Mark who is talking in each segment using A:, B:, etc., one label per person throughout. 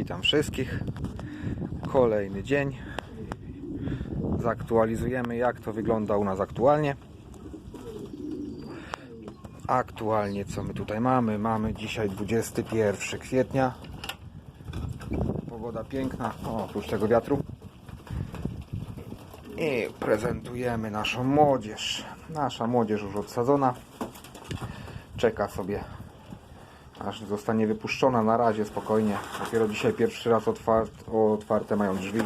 A: Witam wszystkich. Kolejny dzień. Zaktualizujemy jak to wygląda u nas aktualnie. Aktualnie co my tutaj mamy? Mamy dzisiaj 21 kwietnia. Pogoda piękna, o, oprócz tego wiatru. I prezentujemy naszą młodzież. Nasza młodzież już odsadzona. Czeka sobie aż zostanie wypuszczona na razie spokojnie. Dopiero dzisiaj pierwszy raz otwart, otwarte mają drzwi.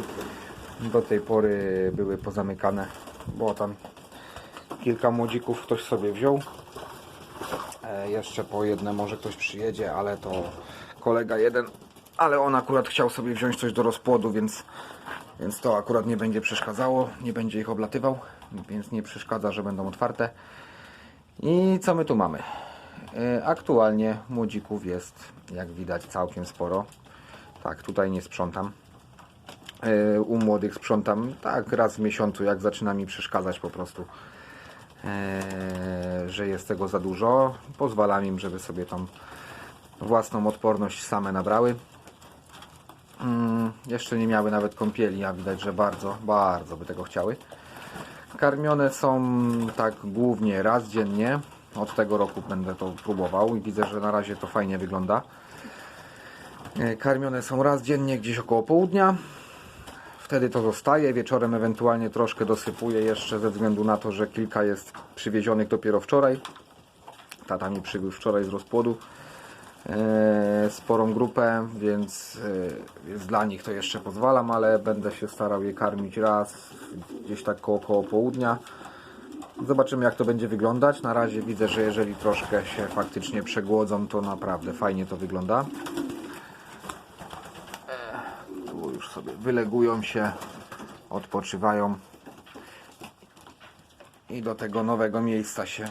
A: Do tej pory były pozamykane, bo tam kilka młodzików ktoś sobie wziął. E, jeszcze po jedne może ktoś przyjedzie, ale to kolega jeden, ale on akurat chciał sobie wziąć coś do rozpłodu, więc, więc to akurat nie będzie przeszkadzało, nie będzie ich oblatywał, więc nie przeszkadza, że będą otwarte. I co my tu mamy? E, Aktualnie młodzików jest, jak widać, całkiem sporo. Tak, tutaj nie sprzątam. E, U młodych sprzątam tak raz w miesiącu, jak zaczyna mi przeszkadzać po prostu, e, że jest tego za dużo. Pozwalam im, żeby sobie tam własną odporność same nabrały. Mm, Jeszcze nie miały nawet kąpieli, a widać, że bardzo, bardzo by tego chciały. Karmione są tak głównie raz dziennie. Od tego roku będę to próbował i widzę, że na razie to fajnie wygląda. E, Karmione są raz dziennie, gdzieś około południa. Wtedy to zostaje. Wieczorem ewentualnie troszkę dosypuję jeszcze ze względu na to, że kilka jest przywiezionych dopiero wczoraj. Tata mi przywiózł wczoraj z rozpłodu e, sporą grupę, więc, e, więc dla nich to jeszcze pozwalam, ale będę się starał je karmić raz gdzieś tak koło, koło południa. Zobaczymy jak to będzie wyglądać. Na razie widzę, że jeżeli troszkę się faktycznie przegłodzą, to naprawdę fajnie to wygląda. E, Tu już sobie wylegują się, odpoczywają i do tego nowego miejsca się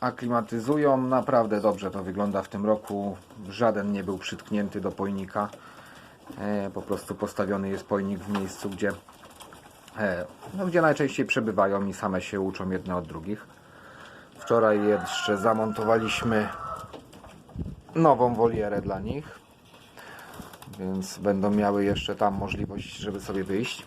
A: aklimatyzują. Naprawdę dobrze to wygląda w tym roku. Żaden nie był przytknięty do pojnika. E, Po prostu postawiony jest pojnik w miejscu, gdzie no, gdzie najczęściej przebywają i same się uczą jedne od drugich. Wczoraj jeszcze zamontowaliśmy nową wolierę dla nich, więc będą miały jeszcze tam możliwość, żeby sobie wyjść.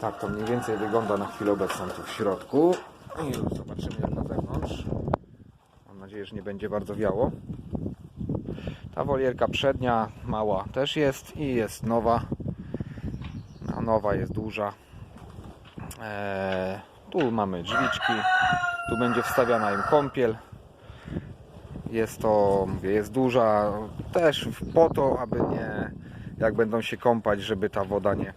A: Tak to mniej więcej wygląda na chwilę obecną tu w środku. I już zobaczymy jak na zewnątrz. Mam nadzieję, że nie będzie bardzo wiało. Ta wolierka przednia, mała też jest i jest nowa. Jest duża. Eee, tu mamy drzwiczki. Tu będzie wstawiana im kąpiel. Jest to, mówię, jest duża też po to, aby nie, jak będą się kąpać, żeby ta woda nie,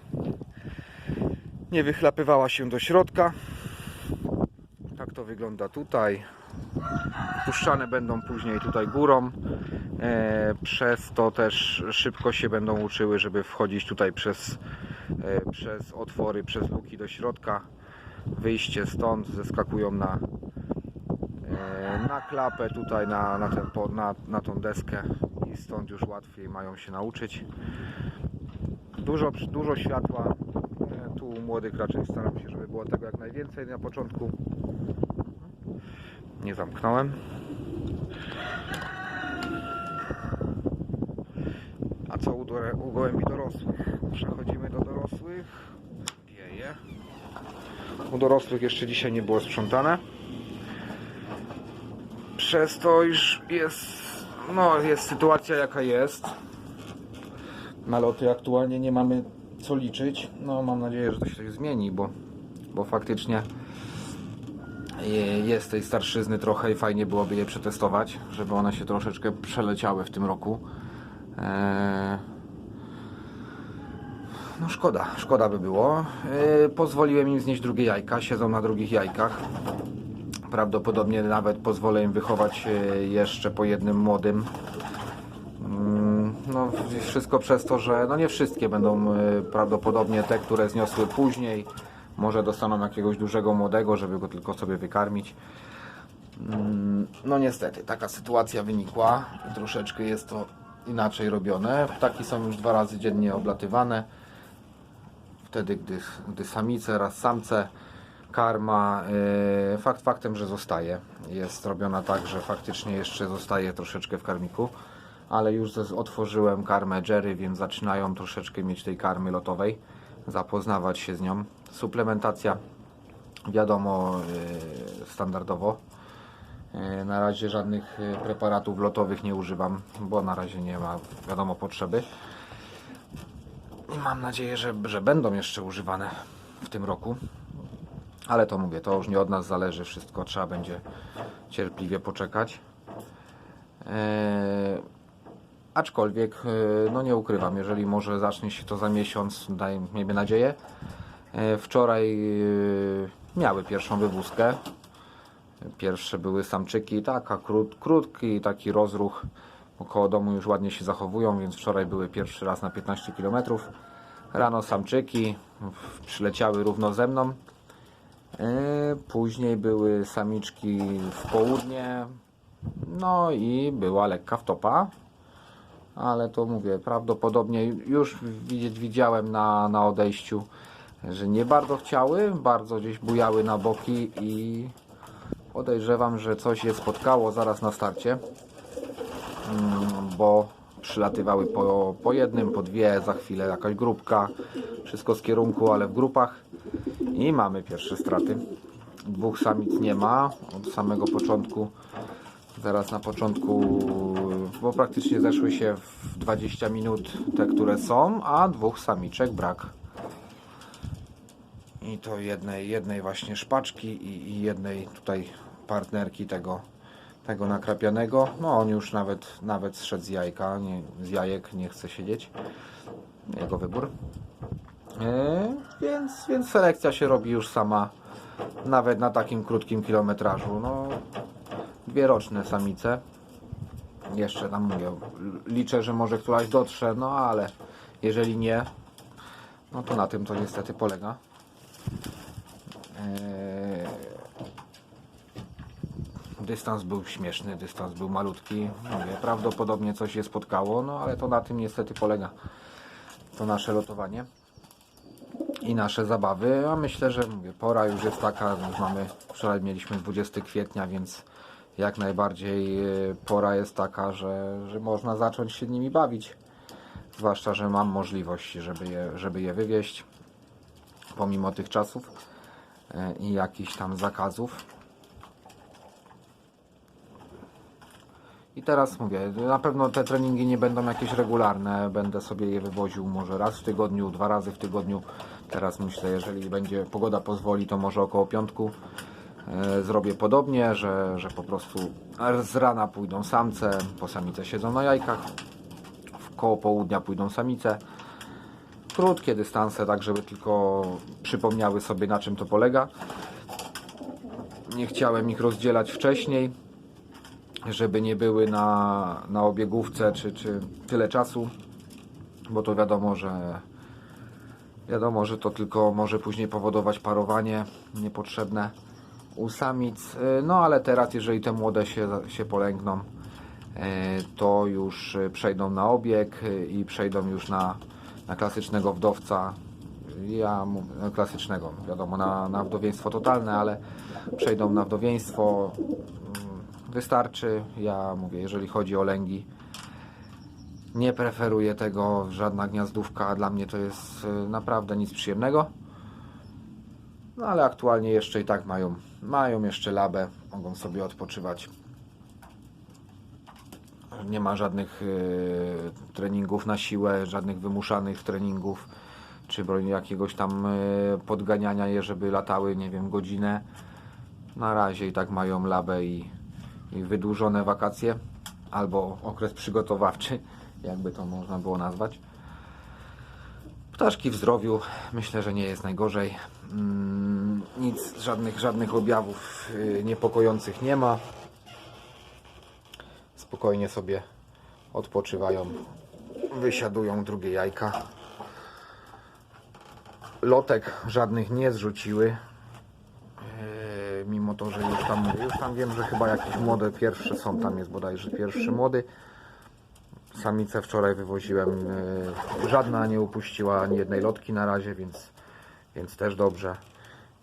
A: nie wychlapywała się do środka. Tak to wygląda tutaj. Puszczane będą później tutaj górą. E, przez to też szybko się będą uczyły, żeby wchodzić tutaj przez, przez otwory, przez luki do środka. Wyjście stąd, zeskakują na, e, na klapę tutaj, na, na, ten, na, na tą deskę i stąd już łatwiej mają się nauczyć. Dużo, dużo światła. E, Tu młodych raczej staram się, żeby było tego jak najwięcej na początku. Nie zamknąłem. A co u, dore- u gołębi dorosłych? Przechodzimy do dorosłych. Wieje. U dorosłych jeszcze dzisiaj nie było sprzątane. Przez to już jest, no, jest sytuacja jaka jest. Naloty aktualnie nie mamy co liczyć. No mam nadzieję, że to się zmieni, bo, bo faktycznie je- jest tej starszyzny trochę i fajnie byłoby je przetestować, żeby one się troszeczkę przeleciały w tym roku. Eee, No szkoda, szkoda by było. Eee, Pozwoliłem im znieść drugie jajka, siedzą na drugich jajkach. Prawdopodobnie nawet pozwolę im wychować e, jeszcze po jednym młodym. Mm, No wszystko przez to, że no nie wszystkie będą prawdopodobnie te, które zniosły później. Może dostaną jakiegoś dużego młodego, żeby go tylko sobie wykarmić. Mm, No niestety, taka sytuacja wynikła troszeczkę jest to inaczej robione. Ptaki są już dwa razy dziennie oblatywane. Wtedy, gdy, gdy samice raz samce, karma, yy, fakt faktem, że zostaje. Jest robiona tak, że faktycznie jeszcze zostaje troszeczkę w karmiku, ale już otworzyłem karmę Jerry, więc zaczynają troszeczkę mieć tej karmy lotowej, zapoznawać się z nią. Suplementacja wiadomo yy, standardowo. Yy, Na razie żadnych yy, preparatów lotowych nie używam, bo na razie nie ma wiadomo potrzeby. I mam nadzieję, że, że będą jeszcze używane w tym roku. Ale to mówię, to już nie od nas zależy, wszystko trzeba będzie cierpliwie poczekać. Eee, aczkolwiek, e, no nie ukrywam, jeżeli może zacznie się to za miesiąc, daj, miejmy nadzieję. E, wczoraj e, miały pierwszą wywózkę. Pierwsze były samczyki, taka krót, krótki taki rozruch. Około domu już ładnie się zachowują, więc wczoraj były pierwszy raz na 15 km. Rano samczyki przyleciały równo ze mną. E, Później były samiczki w południe. No i była lekka wtopa. Ale to mówię, prawdopodobnie już widziałem na, na odejściu, że nie bardzo chciały, bardzo gdzieś bujały na boki i podejrzewam, że coś je spotkało zaraz na starcie, Mm, bo przylatywały po, po jednym, po dwie, za chwilę jakaś grupka, wszystko z kierunku, ale w grupach i mamy pierwsze straty. Dwóch samic nie ma od samego początku. Zaraz na początku, bo praktycznie zeszły się w 20 minut te, które są, a dwóch samiczek brak. I to jednej, jednej właśnie szpaczki i, i jednej tutaj partnerki tego, tego nakrapianego. No on już nawet, nawet zszedł z jajka, nie, z jajek nie chce siedzieć. Jego wybór. E, więc, więc selekcja się robi już sama, nawet na takim krótkim kilometrażu. No, dwie roczne samice. Jeszcze tam mówię, liczę, że może któraś dotrze, no ale jeżeli nie, no to na tym to niestety polega. Eee, Dystans był śmieszny, dystans był malutki. Mówię, prawdopodobnie coś je spotkało, no ale to na tym niestety polega to nasze lotowanie i nasze zabawy. A myślę, że mówię, pora już jest taka, już mamy, wczoraj mieliśmy 20 kwietnia, więc jak najbardziej e, pora jest taka, że, że można zacząć się nimi bawić. Zwłaszcza, że mam możliwość, żeby je, żeby je wywieźć pomimo tych czasów i jakichś tam zakazów. I teraz mówię, na pewno te treningi nie będą jakieś regularne, będę sobie je wywoził może raz w tygodniu, dwa razy w tygodniu. Teraz myślę, jeżeli będzie pogoda pozwoli, to może około piątku e, zrobię podobnie, że, że po prostu z rana pójdą samce, po samice siedzą na jajkach, w koło południa pójdą samice. Krótkie dystanse, tak żeby tylko przypomniały sobie na czym to polega. Nie chciałem ich rozdzielać wcześniej, żeby nie były na, na obiegówce czy, czy tyle czasu, bo to wiadomo, że wiadomo, że to tylko może później powodować parowanie niepotrzebne u samic. Y, No ale teraz, jeżeli te młode się, się polęgną, y, to już przejdą na obieg y, i przejdą już na, na klasycznego wdowca. Ja klasycznego, wiadomo, na, na wdowieństwo totalne, ale przejdą na wdowieństwo. Mm, Wystarczy, ja mówię, jeżeli chodzi o lęgi, nie preferuję tego, żadna gniazdówka, dla mnie to jest y, naprawdę nic przyjemnego. No ale aktualnie jeszcze i tak mają, mają jeszcze labę, mogą sobie odpoczywać. Nie ma żadnych y, treningów na siłę, żadnych wymuszanych treningów, czy jakiegoś tam y, podganiania je, żeby latały, nie wiem, godzinę. Na razie i tak mają labę i, i wydłużone wakacje, albo okres przygotowawczy, jakby to można było nazwać. Ptaszki w zdrowiu myślę, że nie jest najgorzej. Mm, Nic, żadnych, żadnych objawów y, niepokojących nie ma. Spokojnie sobie odpoczywają, wysiadują drugie jajka. Lotek żadnych nie zrzuciły. Yy, Mimo to, że już tam, już tam wiem, że chyba jakieś młode pierwsze są, tam jest bodajże pierwszy młody. Samicę wczoraj wywoziłem. yy, Żadna nie upuściła ani jednej lotki na razie, więc, więc też dobrze.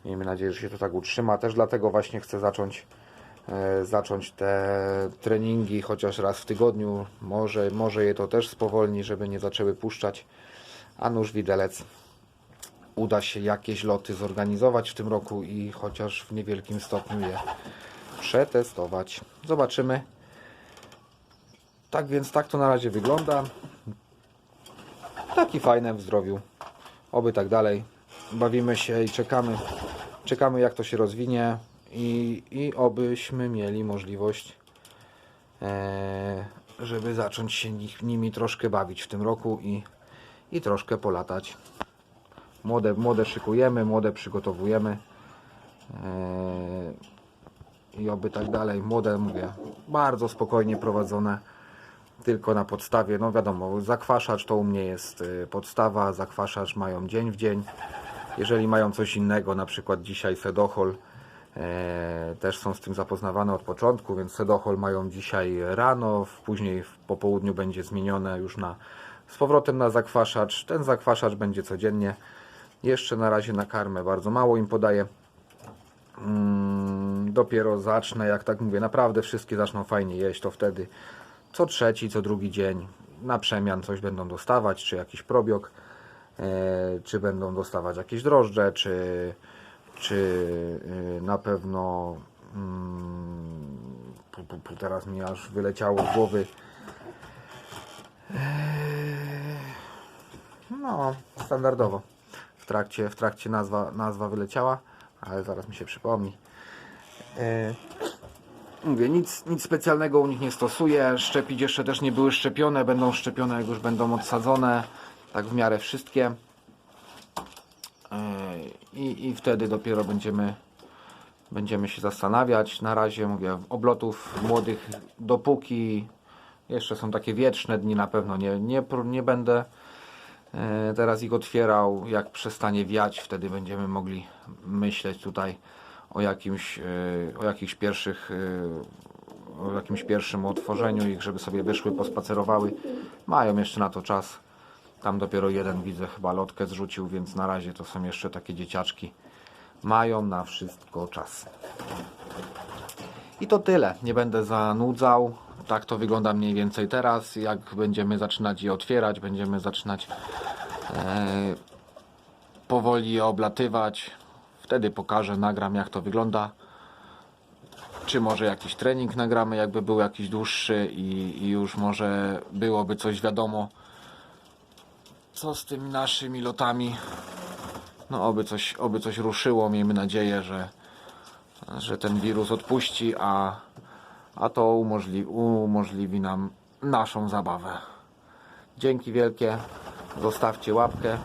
A: Miejmy nadzieję, że się to tak utrzyma. Też dlatego właśnie chcę zacząć zacząć te treningi chociaż raz w tygodniu. Może, może je to też spowolni, żeby nie zaczęły puszczać. A nóż widelec uda się jakieś loty zorganizować w tym roku i chociaż w niewielkim stopniu je przetestować. Zobaczymy. Tak więc tak to na razie wygląda. Taki fajny w zdrowiu. Oby tak dalej. Bawimy się i czekamy. Czekamy jak to się rozwinie i, i obyśmy mieli możliwość e, żeby zacząć się nimi troszkę bawić w tym roku i, i troszkę polatać. Młode, młode szykujemy, młode przygotowujemy. E, I oby tak dalej. Młode, mówię, bardzo spokojnie prowadzone. Tylko na podstawie, no wiadomo, zakwaszacz to u mnie jest y, podstawa, zakwaszacz mają dzień w dzień. Jeżeli mają coś innego, na przykład dzisiaj Sedohol, e, też są z tym zapoznawane od początku, więc Sedohol mają dzisiaj rano, później w popołudniu będzie zmienione już na z powrotem na zakwaszacz. Ten zakwaszacz będzie codziennie. Jeszcze na razie na karmę bardzo mało im podaję. Mm, dopiero zacznę, jak tak mówię, naprawdę wszystkie zaczną fajnie jeść, to wtedy co trzeci, co drugi dzień na przemian coś będą dostawać, czy jakiś probiok, e, czy będą dostawać jakieś drożdże, czy, czy e, na pewno mm, teraz mi aż wyleciało z głowy Eee, no, standardowo w trakcie, w trakcie nazwa, nazwa wyleciała, ale zaraz mi się przypomni. E, Mówię, nic, nic specjalnego u nich nie stosuję. Szczepić jeszcze też nie były szczepione, będą szczepione, jak już będą odsadzone. Tak w miarę wszystkie. I, i wtedy dopiero będziemy, będziemy się zastanawiać. Na razie mówię, oblotów młodych dopóki jeszcze są takie wieczne dni, na pewno nie, nie, nie będę e, teraz ich otwierał. Jak przestanie wiać, wtedy będziemy mogli myśleć tutaj o jakimś, e, o jakichś pierwszych, e, o jakimś pierwszym otworzeniu ich, żeby sobie wyszły, pospacerowały. Mają jeszcze na to czas. Tam dopiero jeden widzę chyba lotkę zrzucił, więc na razie to są jeszcze takie dzieciaczki. Mają na wszystko czas. I to tyle. Nie będę zanudzał. Tak to wygląda mniej więcej teraz. Jak będziemy zaczynać je otwierać, będziemy zaczynać e, powoli je oblatywać. Wtedy pokażę, nagram jak to wygląda. Czy może jakiś trening nagramy, jakby był jakiś dłuższy i, i już może byłoby coś wiadomo, co z tymi naszymi lotami. No oby coś, oby coś ruszyło. Miejmy nadzieję, że, że ten wirus odpuści, a, a to umożliwi, umożliwi nam naszą zabawę. Dzięki wielkie. Zostawcie łapkę,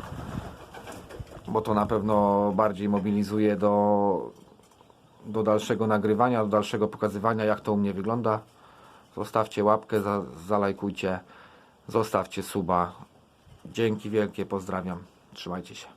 A: bo to na pewno bardziej mobilizuje do, do dalszego nagrywania, do dalszego pokazywania, jak to u mnie wygląda. Zostawcie łapkę, za, zalajkujcie, zostawcie suba. Dzięki wielkie, pozdrawiam. Trzymajcie się.